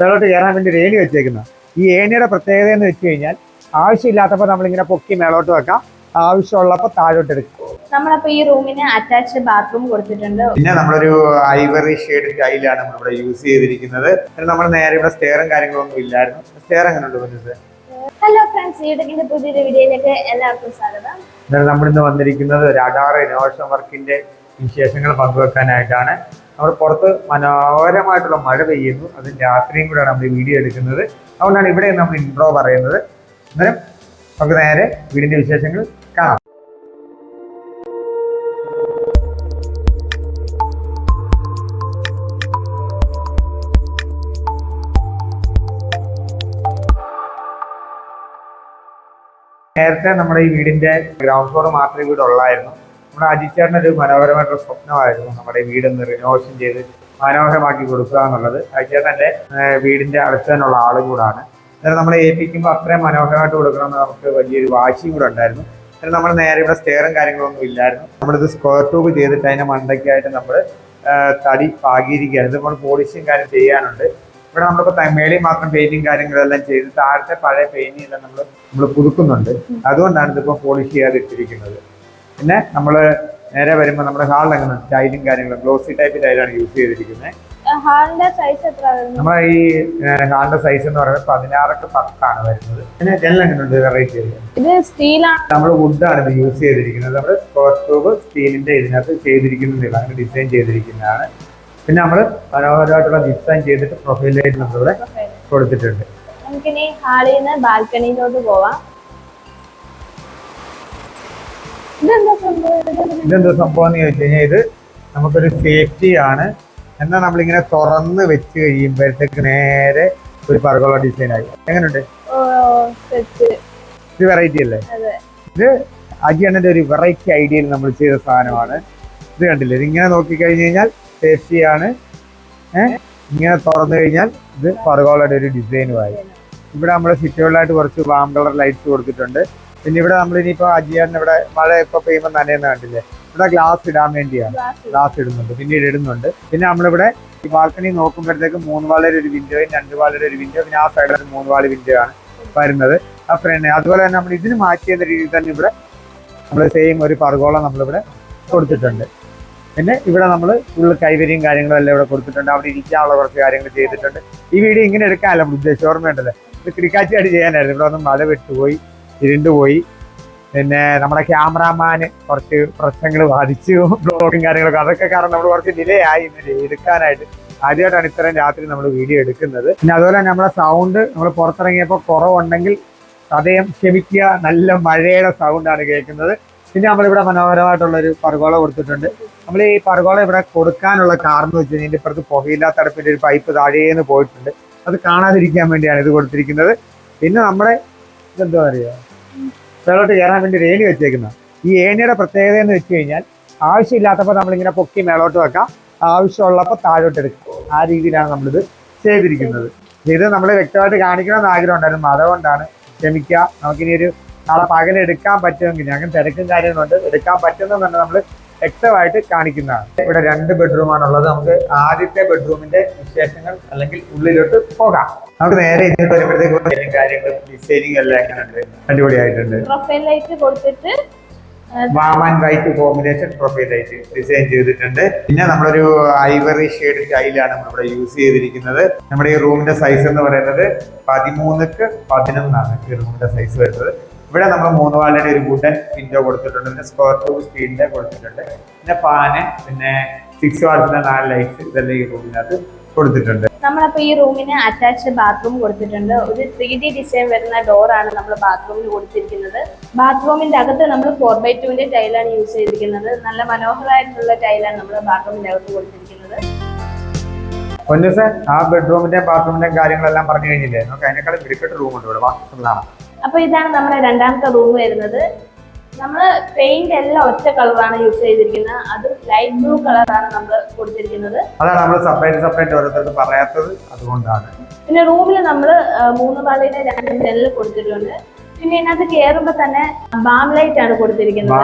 മേളോട്ട് കയറാൻ വേണ്ടി ഒരു ഏണി വെച്ചേക്കുന്നത് ഈ ഏണിയുടെ പ്രത്യേകത എന്ന് വെച്ച് കഴിഞ്ഞാൽ ആവശ്യമില്ലാത്തപ്പോൾ നമ്മളിങ്ങനെ പൊക്കി മേളോട്ട് വെക്കാം. ആവശ്യമുള്ളപ്പോൾ താഴോട്ട് എടുക്കും. നമ്മളപ്പോ ഈ റൂമിന് അറ്റാച്ച്ഡ് ബാത്റൂം കൊടുത്തിട്ടുണ്ട്. പിന്നെ നമ്മളൊരു ഐവറി ഷെയ്ഡ് ടൈലാണ് നമ്മളിവിടെ യൂസ് ചെയ്തിരിക്കുന്നത്. നമ്മൾ നേരെ ഇവിടെ സ്റ്റെയറും കാര്യങ്ങളൊന്നും ഇല്ലായിരുന്നു. സ്റ്റെയർ എങ്ങനെ ഉണ്ട് പറഞ്ഞത് ഹലോ ഫ്രണ്ട്സ് ഈടക്കിന്റെ പുതിയൊരു വീഡിയോയിലേക്ക് എല്ലാവർക്കും സ്വാഗതം. നമ്മൾ ഇന്ന് വന്നിരിക്കുന്നത് ഒരു അഡാറ് ഇനോവേഷൻ വർക്കിന്റെ വിശേഷങ്ങൾ പങ്കുവെക്കാനായിട്ടാണ്. നമ്മൾ പുറത്ത് മനോഹരമായിട്ടുള്ള മഴ പെയ്യുന്നു. അത് രാത്രിയും കൂടെയാണ് നമ്മൾ വീഡിയോ എടുക്കുന്നത്. അതുകൊണ്ടാണ് ഇവിടെ നമ്മൾ ഇൻട്രോ പറയുന്നത്. അന്നേരം നമുക്ക് നേരെ വീടിന്റെ വിശേഷങ്ങൾ കാണാം. നേരത്തെ നമ്മുടെ ഈ വീടിന്റെ ഗ്രൗണ്ട് ഫ്ലോർ മാത്രമേ വീട് ഉള്ളായിരുന്നു. നമ്മുടെ അജിച്ചേട്ടന്റെ ഒരു മനോഹരമായിട്ടുള്ള സ്വപ്നമായിരുന്നു. നമ്മുടെ വീടൊന്ന് റിനോവേഷൻ ചെയ്ത് മനോഹരമാക്കി കൊടുക്കുക എന്നുള്ളത്. അജിച്ചേട്ടന്റെ വീടിന്റെ അടുത്ത് തന്നെയുള്ള ആളും കൂടാണ്. അന്നേരം നമ്മളെ ഏൽപ്പിക്കുമ്പോൾ അത്രയും മനോഹരമായിട്ട് കൊടുക്കണമെന്ന് നമുക്ക് വലിയൊരു വാശിയും കൂടെ ഉണ്ടായിരുന്നു. അന്നേരം നമ്മൾ നേരെ ഇവിടെ സ്റ്റെയറും കാര്യങ്ങളൊന്നും ഇല്ലായിരുന്നു. നമ്മളിത് സ്ക്വയർ ട്യൂബ് ചെയ്തിട്ട് അതിന്റെ മണ്ടയ്ക്കായിട്ട് നമ്മൾ തടി പാകിയിരിക്കുകയാണ് ഇത് നമ്മൾ പോളിഷും കാര്യം ചെയ്യാനുണ്ട്. ഇവിടെ നമ്മളിപ്പോൾ മേളിൽ മാത്രം പെയിന്റും കാര്യങ്ങളെല്ലാം ചെയ്ത് താഴത്തെ പഴയ പെയിന്റിങ് എല്ലാം നമ്മൾ നമ്മൾ പുതുക്കുന്നുണ്ട്. അതുകൊണ്ടാണ് ഇതിപ്പോൾ പോളിഷ് ചെയ്യാതെ ഇട്ടിരിക്കുന്നത് പിന്നെ നമ്മൾ നേരെ വരുമ്പോൾ നമ്മുടെ ഹാളിൽ എങ്ങനെ? ടൈലും കാര്യങ്ങളും ഗ്ലോസി ടൈപ്പ് ടൈലാണ് യൂസ് ചെയ്തിരിക്കുന്നത് നമ്മളെ ഈ ഹാളിന്റെ സൈസ് എന്ന് പറയുന്നത് പതിനാറൊക്കെ പത്താണ് വരുന്നത്. പിന്നെ എങ്ങനെയുണ്ട്? വെറൈറ്റി നമ്മൾ വുഡാണ് ഇത് യൂസ് ചെയ്തിരിക്കുന്നത്. നമ്മൾ സ്കോർ ട്യൂബ് സ്റ്റീലിന്റെ ഇതിനകത്ത് ചെയ്തിരിക്കുന്നില്ല അങ്ങനെ ഡിസൈൻ ചെയ്തിരിക്കുന്നതാണ്. പിന്നെ നമ്മൾ മനോഹരമായിട്ടുള്ള ഡിസൈൻ ചെയ്തിട്ട് പ്രൊഫൈലായിട്ട് നമ്മളിവിടെ കൊടുത്തിട്ടുണ്ട്. നമുക്കിനി ഹാളിൽ നിന്ന് ബാൽക്കണിയിലോട്ട് പോവാം. ഇതെന്താ സംഭവം? എന്ന് ചോദിച്ചു കഴിഞ്ഞാൽ ഇത് നമുക്കൊരു സേഫ്റ്റി ആണ്. എന്നാൽ നമ്മളിങ്ങനെ തുറന്ന് വെച്ച് കഴിയുമ്പോഴത്തേക്ക് നേരെ ഒരു പർഗോള ഡിസൈൻ ആയി. എങ്ങനെയുണ്ട് ഇത് വെറൈറ്റി അല്ലേ? ഇത് അജിയണ്ണന്റെ ഒരു വെറൈറ്റി ഐഡിയയിൽ നമ്മൾ ചെയ്ത സാധനമാണ്. ഇത് കണ്ടില്ലേ? ഇത് ഇങ്ങനെ നോക്കിക്കഴിഞ്ഞ് കഴിഞ്ഞാൽ സേഫ്റ്റി ആണ്. ഏഹ് ഇങ്ങനെ തുറന്നു കഴിഞ്ഞാൽ ഇത് പർഗോളയുടെ ഒരു ഡിസൈനുമായി ഇവിടെ നമ്മൾ സിറ്റുകളിലായിട്ട് കുറച്ച് വാം കളർ ലൈറ്റ്സ് കൊടുത്തിട്ടുണ്ട്. പിന്നെ ഇവിടെ നമ്മൾ ഇനിയിപ്പോ അജിയാണ് ഇവിടെ മഴ ഇപ്പൊ പെയ്യുമ്പോൾ നനയെന്ന് കണ്ടില്ലേ? ഇവിടെ ഗ്ലാസ് ഇടാൻ വേണ്ടിയാണ്. ഗ്ലാസ് ഇടുന്നുണ്ട്. പിന്നീട് ഇടുന്നുണ്ട്. പിന്നെ നമ്മളിവിടെ ഈ ബാൽക്കണി നോക്കുമ്പോഴത്തേക്ക് മൂന്ന് വാളയുടെ ഒരു വിൻഡോയും രണ്ട് വാളയുടെ ഒരു വിൻഡോ പിന്നെ ആ സൈഡിൽ ഒരു മൂന്ന് വാളി വിൻഡോ ആണ് വരുന്നത്. ആ ഫ്രണ്ട് അതുപോലെ തന്നെ നമ്മൾ ഇതിന് മാറ്റിയെന്ന രീതിയിൽ തന്നെ ഇവിടെ നമ്മൾ സെയിം ഒരു പറകോളം നമ്മളിവിടെ കൊടുത്തിട്ടുണ്ട്. പിന്നെ ഇവിടെ നമ്മൾ ഫുള്ള് കൈവരിയും കാര്യങ്ങളും എല്ലാം ഇവിടെ കൊടുത്തിട്ടുണ്ട്. അവിടെ ഇരിക്കാനുള്ള കുറച്ച് കാര്യങ്ങൾ ചെയ്തിട്ടുണ്ട്. ഈ വീഡിയോ ഇങ്ങനെ എടുക്കാനല്ല ഉദ്ദേശിച്ച ഓർമ്മയുണ്ടല്ലോ? ഇത് കിടക്കാച്ചിയായിട്ട് ചെയ്യാനായിരുന്നു. ഇവിടെ ഒന്ന് മഴ വിട്ടുപോയി ഇരുണ്ടുപോയി പിന്നെ നമ്മുടെ ക്യാമറാമാന് കുറച്ച് പ്രശ്നങ്ങൾ ബാധിച്ചു. ബ്ലോഗും കാര്യങ്ങളൊക്കെ. അതൊക്കെ കാരണം നമ്മൾ കുറച്ച് ഡിലേ ആയി ഇന്ന് എടുക്കാനായിട്ട്. ആദ്യമായിട്ടാണ് ഇത്രയും രാത്രി നമ്മൾ വീഡിയോ എടുക്കുന്നത്. പിന്നെ അതുപോലെ തന്നെ നമ്മുടെ സൗണ്ട് നമ്മൾ പുറത്തിറങ്ങിയപ്പോൾ കുറവുണ്ടെങ്കിൽ അതേം ക്ഷമിക്കുക. നല്ല മഴയുടെ സൗണ്ടാണ് കേൾക്കുന്നത്. പിന്നെ നമ്മളിവിടെ മനോഹരമായിട്ടുള്ളൊരു പർഗോള കൊടുത്തിട്ടുണ്ട്. നമ്മൾ ഈ പർഗോള ഇവിടെ കൊടുക്കാനുള്ള കാരണം എന്ന് വെച്ച് കഴിഞ്ഞാൽ ഇപ്പുറത്ത് പുകയില്ലാത്ത അടുപ്പിന്റെ ഒരു പൈപ്പ് താഴേന്ന് പോയിട്ടുണ്ട്. അത് കാണാതിരിക്കാൻ വേണ്ടിയാണ് ഇത് കൊടുത്തിരിക്കുന്നത്. പിന്നെ നമ്മുടെ ഇതെന്താ പറയുക മേളോട്ട് കയറാൻ വേണ്ടി ഒരു ഏണി ഈ ഏണിയുടെ പ്രത്യേകത എന്ന് വെച്ച് കഴിഞ്ഞാൽ ആവശ്യമില്ലാത്തപ്പോൾ നമ്മളിങ്ങനെ പൊക്കി മേളോട്ട് വെക്കാം. ആവശ്യമുള്ളപ്പോൾ താഴോട്ട് എടുക്കാം. ആ രീതിയിലാണ് നമ്മളിത് ചെയ്തിരിക്കുന്നത്. ഇത് നമ്മൾ വ്യക്തമായിട്ട് കാണിക്കണമെന്ന് ആഗ്രഹം ഉണ്ടായിരുന്നു അതുകൊണ്ടാണ് ക്ഷമിക്കുക. നമുക്കിനി ഒരു നാളെ പകലെടുക്കാൻ പറ്റുമെങ്കിൽ അങ്ങനെ തിരക്കും കാര്യങ്ങളുണ്ട് എടുക്കാൻ പറ്റുന്നതെന്ന് നമ്മൾ വ്യക്തമായിട്ട് കാണിക്കുന്നതാണ്. ഇവിടെ രണ്ട് ബെഡ്റൂം ഉള്ളത് നമുക്ക് ആദ്യത്തെ ബെഡ്റൂമിന്റെ വിശേഷങ്ങൾ അല്ലെങ്കിൽ ഉള്ളിലോട്ട് പോകാം. നമുക്ക് നേരെ ഇനി വരുമ്പോഴത്തേക്ക് കാര്യങ്ങളും ഡിസൈനിങ് എല്ലാം എങ്ങനെയുണ്ട് അടിപൊളിയായിട്ടുണ്ട്. പ്രൊഫൈൽ ലൈറ്റ് കൊടുത്തിട്ട് Vaman white combination profile light design ചെയ്തിട്ടുണ്ട്. പിന്നെ നമ്മളൊരു ഐവറി ഷെയ്ഡ് ടൈലാണ് നമ്മളിവിടെ യൂസ് ചെയ്തിരിക്കുന്നത്. നമ്മുടെ ഈ റൂമിന്റെ സൈസ് എന്ന് പറയുന്നത് പതിമൂന്നുക്ക് പതിനൊന്നാണ് ഈ റൂമിന്റെ സൈസ് വരുന്നത്. ഇവിടെ നമ്മൾ മൂന്ന് വാളിന്റെ ഒരു വുഡൻ വിൻഡോ കൊടുത്തിട്ടുണ്ട്. പിന്നെ സ്ക്വയർ ടൂ സ്റ്റീലിന്റെ കൊടുത്തിട്ടുണ്ട്. പിന്നെ ഫാന് പിന്നെ സിക്സ് വാൾസിന്റെ നാല് ലൈറ്റ്സ് ഇതെല്ലാം ഈ റൂമിനകത്ത് കൊടുത്തിട്ടുണ്ട്. നമ്മളപ്പോ ഈ റൂമിന് അറ്റാച്ച്ഡ് ബാത്റൂം കൊടുത്തിട്ടുണ്ട്. ഒരു ത്രീ ഡി ഡിസൈൻ വരുന്ന ഡോറാണ് നമ്മൾ ബാത്റൂമിന് കൊടുത്തിരിക്കുന്നത്. ബാത്റൂമിന്റെ അകത്ത് നമ്മൾ ഫോർ ബൈ ടുവിന്റെ ടൈലാണ് യൂസ് ചെയ്തിരിക്കുന്നത്. നല്ല മനോഹരമായിട്ടുള്ള ടൈലാണ് നമ്മൾ ബാത്റൂമിന്റെ അകത്ത് കൊടുത്തിരിക്കുന്നത്. പൊന്നുസ ആ ബെഡ്റൂമിന്റെ ബാത്റൂമിന്റെയും കാര്യങ്ങളെല്ലാം പറഞ്ഞു കഴിഞ്ഞില്ലേ? നമുക്ക് അതിനേക്കാളും മിടുക്കെട്ട് റൂം ഉണ്ട് ഇവിടെ. വാസ്തുള്ളതാണ് അപ്പൊ ഇതാണ് നമ്മുടെ രണ്ടാമത്തെ റൂം വരുന്നത്. നമ്മൾ പെയിന്റ് എല്ലാം ഒറ്റ കളറാണ് യൂസ് ചെയ്തിരിക്കുന്നത്. അത് ലൈറ്റ് ബ്ലൂ കളറാണ് നമ്മൾ കൊടുത്തിരിക്കുന്നത്. അതാണ് നമ്മൾ സെപ്പറേറ്റ് സെപ്പറേറ്റ് ഓരോരുത്തർക്ക് പറയാത്തത് അതുകൊണ്ടാണ്. പിന്നെ റൂമിൽ നമ്മൾ മൂന്ന് പാളിയുടെ രണ്ട് ജനൽ കൊടുത്തിട്ടുണ്ട്. പിന്നെ ഇതിനകത്ത് കയറുമ്പോ തന്നെ ബാം ലൈറ്റ് ആണ് കൊടുത്തിരിക്കുന്നത്.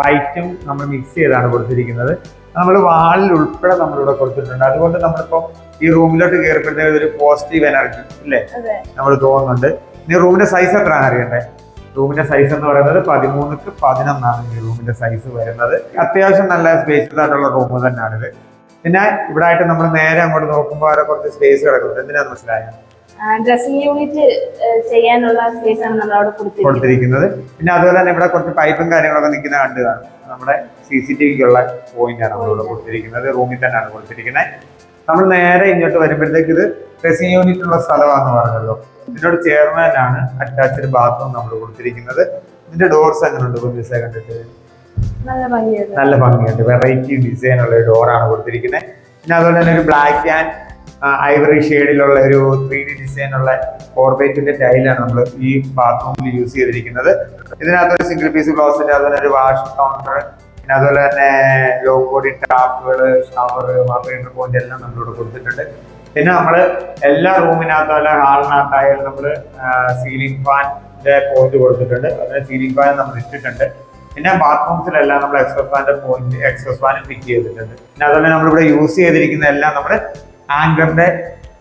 വൈറ്റും നമ്മൾ മിക്സ് ചെയ്താണ് കൊടുത്തിരിക്കുന്നത്. നമ്മൾ വാളിൽ ഉൾപ്പെടെ നമ്മളിവിടെ കൊടുത്തിട്ടുണ്ട്. അതുകൊണ്ട് നമ്മളിപ്പോ ഈ റൂമിലോട്ട് കയറിയപ്പോഴത്തേക്ക് ഒരു പോസിറ്റീവ് എനർജി ഇല്ലേ? നമ്മൾ തോന്നുന്നുണ്ട്. ഇനി റൂമിന്റെ സൈസ് എത്രയാണ് അറിയണ്ടേ? റൂമിന്റെ സൈസ് എന്ന് പറയുന്നത് പതിമൂന്നിക്ക് പതിനൊന്നാണ് ഈ റൂമിന്റെ സൈസ് വരുന്നത്. അത്യാവശ്യം നല്ല സ്പേസ് ആയിട്ടുള്ള റൂം തന്നെയാണിത്. പിന്നെ ഇവിടെ ആയിട്ട് നമ്മൾ നേരെ അങ്ങോട്ട് നോക്കുമ്പോൾ അവിടെ കുറച്ച് സ്പേസ് കിടക്കുന്നുണ്ട്. എന്തിനാന്ന് മനസ്സിലായത് ഡ്രസ്സിംഗ് യൂണിറ്റ് ചെയ്യാനുള്ള സ്പേസ് ആണ് നമ്മൾ അവിടെ കൊടുത്തിരിക്കുന്നത്. പിന്നെ അതുപോലെ തന്നെ ഇവിടെ കുറച്ച് പൈപ്പും കാര്യങ്ങളൊക്കെ നിൽക്കുന്ന കണ്ട് കാണും. നമ്മുടെ സി സി ടി വിക്കുള്ള പോയിന്റ് ആണ് നമ്മളിവിടെ കൊടുത്തിരിക്കുന്നത്. റൂമിൽ തന്നെയാണ് കൊടുത്തിരിക്കുന്നത്. നമ്മൾ നേരെ ഇങ്ങോട്ട് വരുമ്പോഴത്തേക്ക് ഇത് ഡ്രസ്സിംഗ് യൂണിറ്റ് ഉള്ള സ്ഥലമാണെന്ന് പറഞ്ഞല്ലോ. ഇതിനോട് ചേർന്ന് തന്നെയാണ് അറ്റാച്ച്ഡ് ബാത്റൂം നമ്മൾ കൊടുത്തിരിക്കുന്നത്. ഇതിന്റെ ഡോർസ് എങ്ങനെ ഉണ്ട് കുഞ്ഞിസെ കണ്ടിട്ട്? നല്ല ഭംഗിയുണ്ട്. വെറൈറ്റി ഡിസൈൻ ഉള്ള ഒരു ഡോറാണ് കൊടുത്തിരിക്കുന്നത് പിന്നെ അതുപോലെ തന്നെ ഒരു ബ്ലാക്ക് ആൻഡ് ഐവറി ഷെയ്ഡിലുള്ള ഒരു ത്രീ ഡി ഡിസൈൻ ഉള്ള ഫോർബേറ്റിന്റെ ടൈലാണ് നമ്മൾ ഈ ബാത്റൂമിൽ യൂസ് ചെയ്തിരിക്കുന്നത്. ഇതിനകത്ത് ഒരു സിംഗിൾ പീസ് ക്ലോസറ്റ് അതുപോലെ ഒരു വാഷ് കൗണ്ടർ പിന്നെ അതുപോലെ തന്നെ ലോ ബോഡി ടാപ്പുകൾ ഷവർ വാട്ടർ പോയിന്റ് എല്ലാം നമ്മളിവിടെ കൊടുത്തിട്ടുണ്ട്. പിന്നെ നമ്മൾ എല്ലാ റൂമിനകത്തും അല്ല ഹാളിനകത്തായാലും നമ്മൾ സീലിംഗ് ഫാനിന്റെ പോയിന്റ് കൊടുത്തിട്ടുണ്ട്. അതിന് സീലിംഗ് ഫാൻ നമ്മൾ ഇട്ടിട്ടുണ്ട്. പിന്നെ ബാത്റൂംസിലെല്ലാം നമ്മൾ എക്സോസ് ഫാനിന്റെ പോയിന്റ് എക്സോസ് ഫാൻ ഫിറ്റ് ചെയ്തിട്ടുണ്ട്. പിന്നെ അതുപോലെ നമ്മളിവിടെ യൂസ് ചെയ്തിരിക്കുന്ന എല്ലാം നമ്മൾ ആങ്കറിന്റെ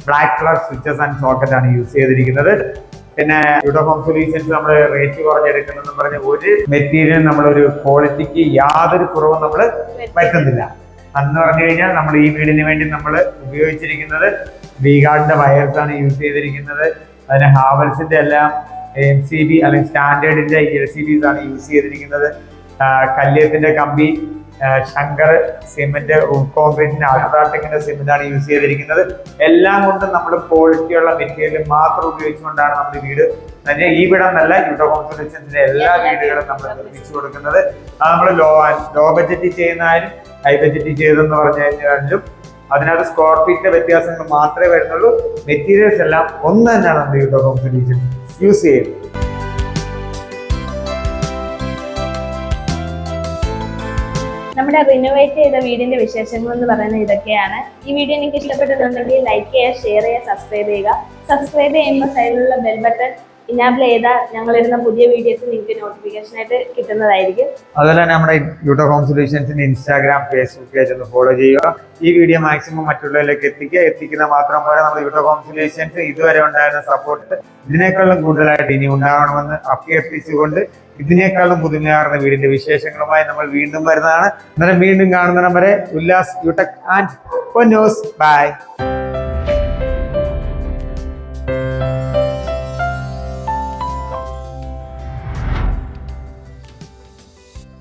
black colour switches and socket ആണ് യൂസ് ചെയ്തിരിക്കുന്നത്. പിന്നെ യൂഡോഹോം സൊല്യൂഷൻസ് നമ്മൾ റേറ്റ് കുറഞ്ഞെടുക്കുന്നെന്ന് പറഞ്ഞ ഒരു മെറ്റീരിയൽ നമ്മളൊരു ക്വാളിറ്റിക്ക് യാതൊരു കുറവും നമ്മൾ വരുത്തുന്നില്ല അന്ന് പറഞ്ഞു കഴിഞ്ഞാൽ നമ്മൾ ഈ വീടിന് വേണ്ടി നമ്മൾ ഉപയോഗിച്ചിരിക്കുന്നത് വീഗാർഡിന്റെ വയർസ് ആണ് യൂസ് ചെയ്തിരിക്കുന്നത്. അതിന് ഹാവൽസിന്റെ എല്ലാം എം സി ബി അല്ലെങ്കിൽ സ്റ്റാൻഡേർഡിന്റെ എൽ സി ബിസ് ആണ് യൂസ് ചെയ്തിരിക്കുന്നത്. കല്യത്തിന്റെ കമ്പി ശങ്കർ സിമെന്റ് കോൺക്രീറ്റിന്റെ അൾട്രാടെക്കിന്റെ സിമെന്റ് ആണ് യൂസ് ചെയ്തിരിക്കുന്നത്. എല്ലാം കൊണ്ടും നമ്മൾ ക്വാളിറ്റിയുള്ള മെറ്റീരിയൽ മാത്രം ഉപയോഗിച്ചുകൊണ്ടാണ് നമ്മൾ വീട്. തന്നെ ഈ വീടെന്നല്ല യൂട്ടോ കോൺസെൻട്രേഷൻസിന്റെ എല്ലാ വീടുകളും നമ്മൾ നിർമ്മിച്ചു. കൊടുക്കുന്നത്. അത് നമ്മൾ ലോ ലോ ബഡ്ജറ്റിൽ ചെയ്യുന്നതായാലും ഹൈ ബഡ്ജറ്റിൽ ചെയ്തെന്ന് പറഞ്ഞു കഴിഞ്ഞാലും അതിനകത്ത് സ്ക്വയർ ഫീറ്റിന്റെ വ്യത്യാസങ്ങൾ മാത്രമേ വരുന്നുള്ളൂ. മെറ്റീരിയൽസ് എല്ലാം ഒന്ന് തന്നെയാണ് നമ്മൾ യൂട്ടോ കോൺസെൻട്രേഷൻ യൂസ് ചെയ്യുന്നത്. നമ്മുടെ റിനോവേറ്റ് ചെയ്ത വീടിന്റെ വിശേഷങ്ങൾ എന്ന് പറയുന്നത് ഇതൊക്കെയാണ്. ഈ വീഡിയോ നിങ്ങൾക്ക് ഇഷ്ടപ്പെട്ടിട്ടുണ്ടെങ്കിൽ ലൈക്ക് ചെയ്യുക ഷെയർ ചെയ്യുക സബ്സ്ക്രൈബ് ചെയ്യുക. സബ്സ്ക്രൈബ് ചെയ്യുമ്പോൾ സൈഡിലുള്ള ബെൽ ബട്ടൺ ഇനാബിൾ ചെയ്താൽ ഞങ്ങൾ ഇടുന്ന പുതിയ വീഡിയോസ് നിങ്ങൾക്ക് നോട്ടിഫിക്കേഷൻ ആയിട്ട് കിട്ടുന്നതായിരിക്കും. അതുപോലെ തന്നെ നമ്മുടെ യൂട്യൂബ് ഹോം സൊല്യൂഷൻസിന്റെ ഇൻസ്റ്റാഗ്രാം ഫേസ്ബുക്ക് പേജ് ഒന്ന് ഫോളോ ചെയ്യുക. ഈ വീഡിയോ മാക്സിമം മറ്റുള്ളവരിലേക്ക് എത്തിക്കുക. എത്തിക്കുന്ന മാത്രം പോലെ നമ്മുടെ യൂട്ടോ ഹോം സൊല്യൂഷൻസ് ഇതുവരെ ഉണ്ടായിരുന്ന സപ്പോർട്ട് ഇതിനേക്കാളും കൂടുതലായിട്ട് ഇനി ഉണ്ടാവണമെന്ന് അഭ്യർത്ഥിച്ചുകൊണ്ട് ഇതിനേക്കാളും പുതുമയാർന്ന വീടിന്റെ വിശേഷങ്ങളുമായി നമ്മൾ വീണ്ടും വരുന്നതാണ്. അന്നേരം വീണ്ടും കാണുന്ന വരെ ഉല്ലാസ് യൂട്ടക് ആൻഡ് ബൈ